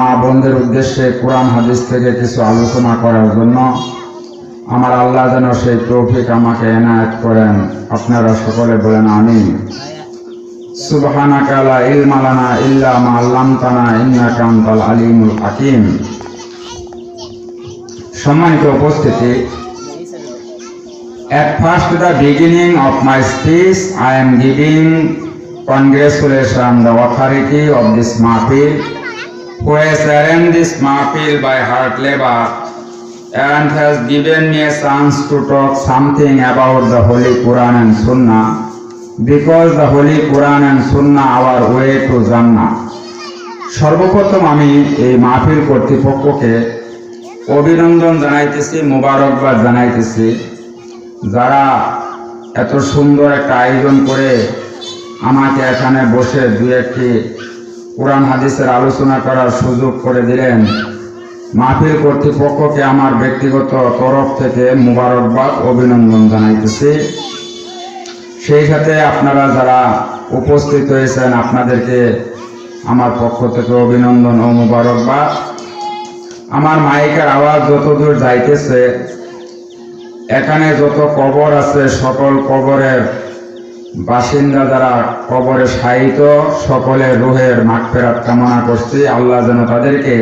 মা বোনদের উদ্দেশ্যে কোরআন, হাদিস থেকে কিছু আলোচনা করার জন্য আমার আল্লাহ যেন সেই তৌফিক আমাকে এনায়েত করেন। আপনারা সকলে বলেন আমি সুবহানাকা লা ইলমা লানা আল্লামতানা আলিমুল হাকিম। সম্মানিত উপস্থিতি beginning of my giving congratulations the authority of this who has arranged this mahfil by hard labor and has given me a chance to talk something about the Holy Quran and Sunnah, because the Holy Quran and Sunnah our way to Jannah. সর্বপ্রথম আমি এই মাহফিল কর্তৃপক্ষকে অভিনন্দন জানাইতেছি মোবারকবাদ জানাইতেছি যারা এত সুন্দর একটা আয়োজন করে আমাকে এখানে বসে দু একটি কোরআন হাদিসের আলোচনা করার সুযোগ করে দিলেন। মাহফিল কর্তৃপক্ষকে আমার ব্যক্তিগত তরফ থেকে মুবারকবাদ, অভিনন্দন জানাইতেছি। সেই সাথে আপনারা যারা উপস্থিত হয়েছেন, আপনাদেরকে আমার পক্ষ থেকে অভিনন্দন ও মুবারকবাদ। আমার মাইকের আওয়াজ যতদূর যাইতেছে, এখানে যত কবর আছে, সকল কবরের বাসিন্দা যারা কবরে সাহিত সকলের রুহের মাগফেরাত কামনা করছি। আল্লাহ যেন তাদেরকে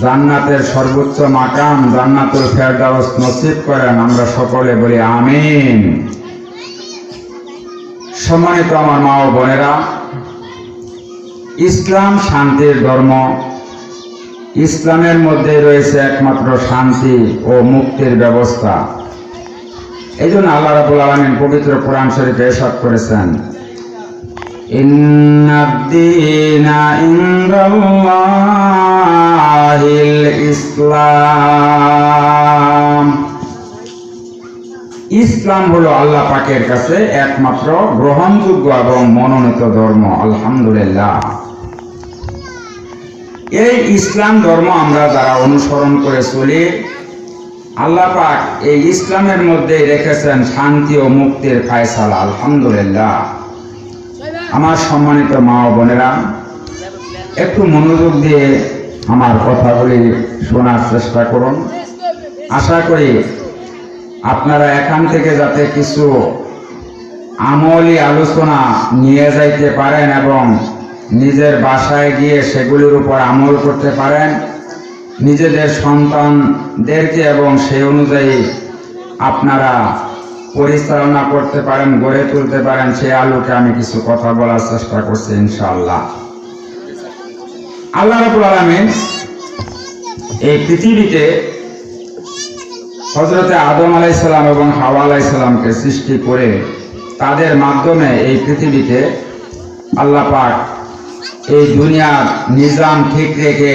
জান্নাতের সর্বোচ্চ মাকাম, জান্নাতুল ফেরদাউস নসিব করেন। আমরা সকলে বলি আমিন। সম্মানিত আমার মা ও বোনেরা, ইসলাম শান্তির ধর্ম। ইসলামের মধ্যে রয়েছে একমাত্র শান্তি ও মুক্তির ব্যবস্থা। এই জন্য আল্লাহ রাবুল আলমিন পবিত্র কোরআন শরীফে এসব করেছেন। ইসলাম হলো আল্লাহ পাকের কাছে একমাত্র গ্রহণযোগ্য এবং মনোনীত ধর্ম, আলহামদুলিল্লাহ। এই ইসলাম ধর্ম আমরা যারা অনুসরণ করে চলি আল্লাহ পাক এই ইসলামের মধ্যে রেখেছেন শান্তি ও মুক্তির ফায়সালা, আলহামদুলিল্লাহ। আমার সম্মানিত মা বোনেরা, একটু মনোযোগ দিয়ে আমার কথাগুলি শোনার চেষ্টা করুন। আশা করি আপনারা এখান থেকে যাতে কিছু আমলি আলোচনা নিয়ে যাইতে পারেন এবং নিজের বাসায় গিয়ে সেগুলির উপর আমল করতে পারেন। নিজেদের সন্তানদেরকে এবং সেই অনুযায়ী আপনারা পরিচালনা করতে পারেন, গড়ে তুলতে পারেন, সেই আলোকে আমি কিছু কথা বলার চেষ্টা করছি, ইনশাআল্লাহ। আল্লাহ রাবুল আলমিন এই পৃথিবীতে হজরতে আদম আলাইসাল্লাম এবং হাওয়া আলাইসাল্লামকে সৃষ্টি করে তাদের মাধ্যমে এই পৃথিবীতে আল্লাহ পাক এই দুনিয়ার নিজাম ঠিক রেখে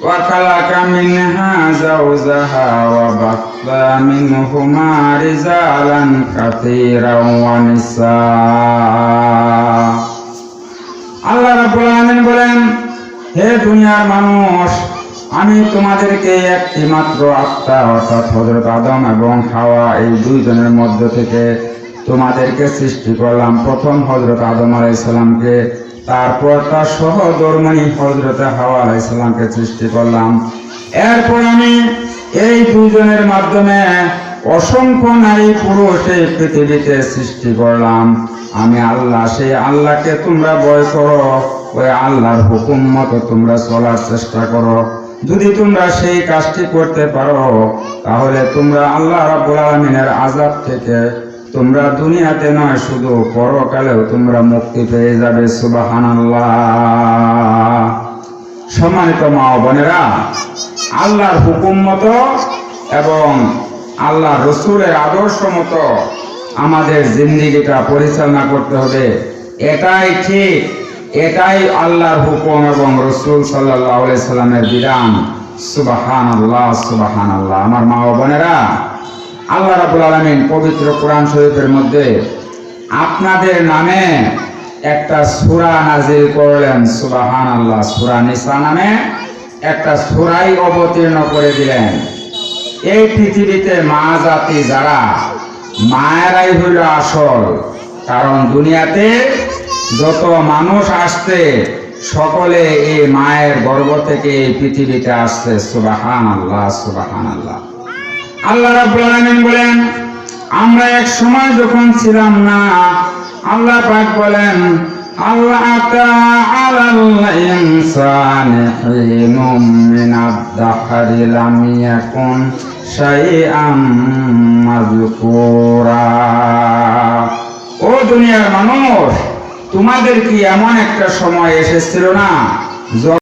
وخلق منها زوجها وبث منهما رجالا كثيرا ونساء আল্লাহ রাব্বুল আলামিন বলেন হে দুনিয়ার মানুষ আমি তোমাদেরকে একটি মাত্র আত্মা অর্থাৎ হজরত আদম এবং হাওয়া এই দুইজনের মধ্য থেকে তোমাদেরকে সৃষ্টি করলাম প্রথম হজরত আদম আলাইসাল্লামকে তারপর তার সহধর্মণী হজরতে হাওয়া আলাইসাল্লামকে সৃষ্টি করলাম। এরপর আমি এই দুজনের মাধ্যমে অসংখ্য নারী পুরুষ এই পৃথিবীতে সৃষ্টি করলাম। আমি আল্লাহ, সেই আল্লাহকে তোমরা ভয় করো, ওই আল্লাহর হুকুম মতো তোমরা চলার চেষ্টা করো। যদি তোমরা সেই কাজটি করতে পারো, তাহলে তোমরা আল্লাহ রাব্বুল আলামিনের আজাব থেকে তোমরা দুনিয়াতে নয়, শুধু পরকালেও তোমরা মুক্তি পেয়ে যাবে, সুবহানাল্লাহ। সম্মানিত মা বোনেরা, আল্লাহর হুকুম মতো এবং আল্লাহ রসুলের আদর্শ মতো আমাদের জিন্দিগিটা পরিচালনা করতে হবে। এটাই ঠিক, এটাই আল্লাহর হুকুম এবং রসুল সাল্লাহ সাল্লামের বিধান। সুবাহান আল্লাহ সুবাহান আল্লাহ আমার মা বোনেরা আল্লাহ রাবুল আলমিন পবিত্র কোরআন শরীফের মধ্যে আপনাদের নামে একটা সুরা নাজিল করলেন সুবাহান আল্লাহ সুরা নিসা নামে একটা সুরাই অবতীর্ণ করে দিলেন। এই পৃথিবীতে মা জাতি যারা, মায়েরাই হইল আসল। কারণ দুনিয়াতে যত মানুষ আসতে সকলে এই মায়ের গর্ভ থেকে এই পৃথিবীতে আসছে সুবাহান আল্লাহ সুবাহান আল্লাহ আল্লাহ রাব্বুল বলেন, আমরা এক সময় যখন ছিলাম না, আল্লাহ পাক বলেন, আল্লাহ আলাল ইনসানি হিনুম মিনাদ দাহরি লাম ইয়াকুন মাযকুরা ও দুনিয়ার মানুষ, তোমাদের কি এমন একটা সময় এসেছিল না